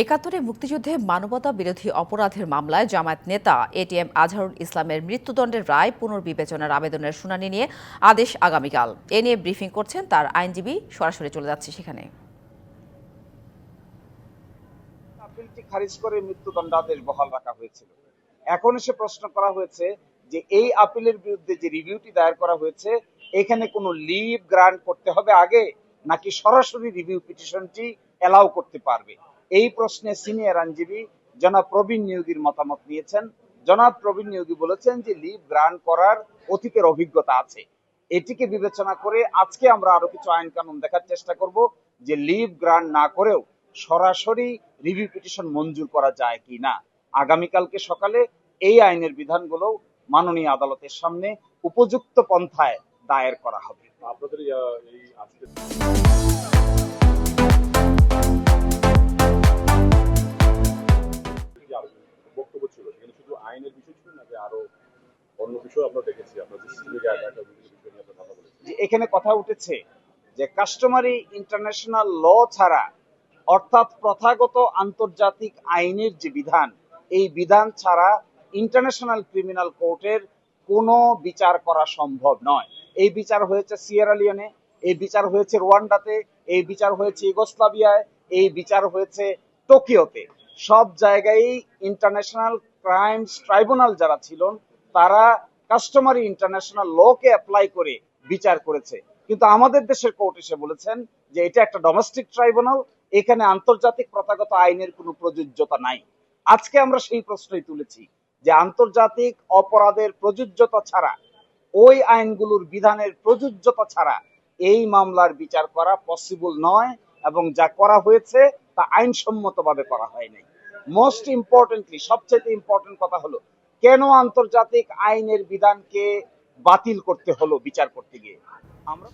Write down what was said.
একাত্তরে মুক্তিযুদ্ধে মানবতা বিরোধী অপরাধের মামলায় জামায়াত নেতা এটিএম আজহারুল ইসলামের মৃত্যুদণ্ডের রায় পুনর্বিবেচনার আবেদনের শুনানি নিয়ে আদেশ আগামীকাল। এ নিয়ে ব্রিফিং করছেন তার আইনজীবী। সরাসরি চলে যাচ্ছে সেখানে। আপিলটি খারিজ করে মৃত্যুদণ্ডাদেশ বহাল রাখা হয়েছিল। এখন এসে প্রশ্ন করা হয়েছে যে এই আপিলের বিরুদ্ধে যে রিভিউটি দায়ের করা হয়েছে, এখানে কোনো লিভ গ্রান্ট করতে হবে আগে নাকি সরাসরি রিভিউ পিটিশনটি এলাও করতে পারবে? এই প্রশ্নে সিনিয়র আইনজীবী জনাব প্রবীণ নিয়োগীর মতামত নিয়েছেন। জনাব প্রবীণ নিয়োগী বলেছেন যে লিভ গ্রান্ট করার অতীতের অভিজ্ঞতা আছে। এটিকে বিবেচনা করে আজকে আমরা আরও কিছু আইন কানুন দেখার চেষ্টা করব যে লিভ গ্রান্ট না করেও সরাসরি রিভিউ পিটিশন মঞ্জুর করা যায় কি না আগামীকালকে সকালে এই আইনের বিধানগুলো মাননীয় আদালতের সামনে উপযুক্ত পন্থায় দায়ের করা হবে। আপনাদের অন্য বিষয় আমরা দেখেছি, আমরা বিভিন্ন বিষয় যে এখানে কথা উঠেছে যে কাস্টমারি ইন্টারন্যাশনাল ল ছাড়া অর্থাৎ প্রথাগত আন্তর্জাতিক আইনের যে বিধান, এই বিধান ছাড়া ইন্টারন্যাশনাল ক্রিমিনাল কোর্টের কোনো বিচার করা সম্ভব নয়। এই বিচার হয়েছে সিয়েরা লিওনে এই বিচার হয়েছে রোয়ান্ডাতে এই বিচার হয়েছে ইগোস্লাভিয়ায় এই বিচার হয়েছে টোকিওতে সব জায়গায় ইন্টারন্যাশনাল ক্রাইমস ট্রাইব্যুনাল যারা ছিলেন তারা কাস্টমারি ইন্টারন্যাশনাল লকে অ্যাপ্লাই করে বিচার করেছে। কিন্তু আমাদের দেশের কোর্ট এসে বলেছেন যে এটা একটা ডোমেস্টিক ট্রাইব্যুনাল এখানে আন্তর্জাতিক প্রথাগত আইনের কোনো প্রযোজ্যতা নাই। আজকে আমরা সেই প্রশ্নই তুলেছি যে আন্তর্জাতিক অপরাধের প্রযোজ্যতা ছাড়া, ওই আইনগুলোর বিধানের প্রযোজ্যতা ছাড়া এই মামলার বিচার করা পসিবল নয় এবং যা করা হয়েছে তা আইনসম্মতভাবে করা হয়নি মোস্ট ইম্পর্টেন্টলি সবচেয়ে ইম্পর্টেন্ট কথা হলো কেন আন্তর্জাতিক আইনের বিধানকে বাতিল করতে হলো বিচার করতে গিয়ে? আমরা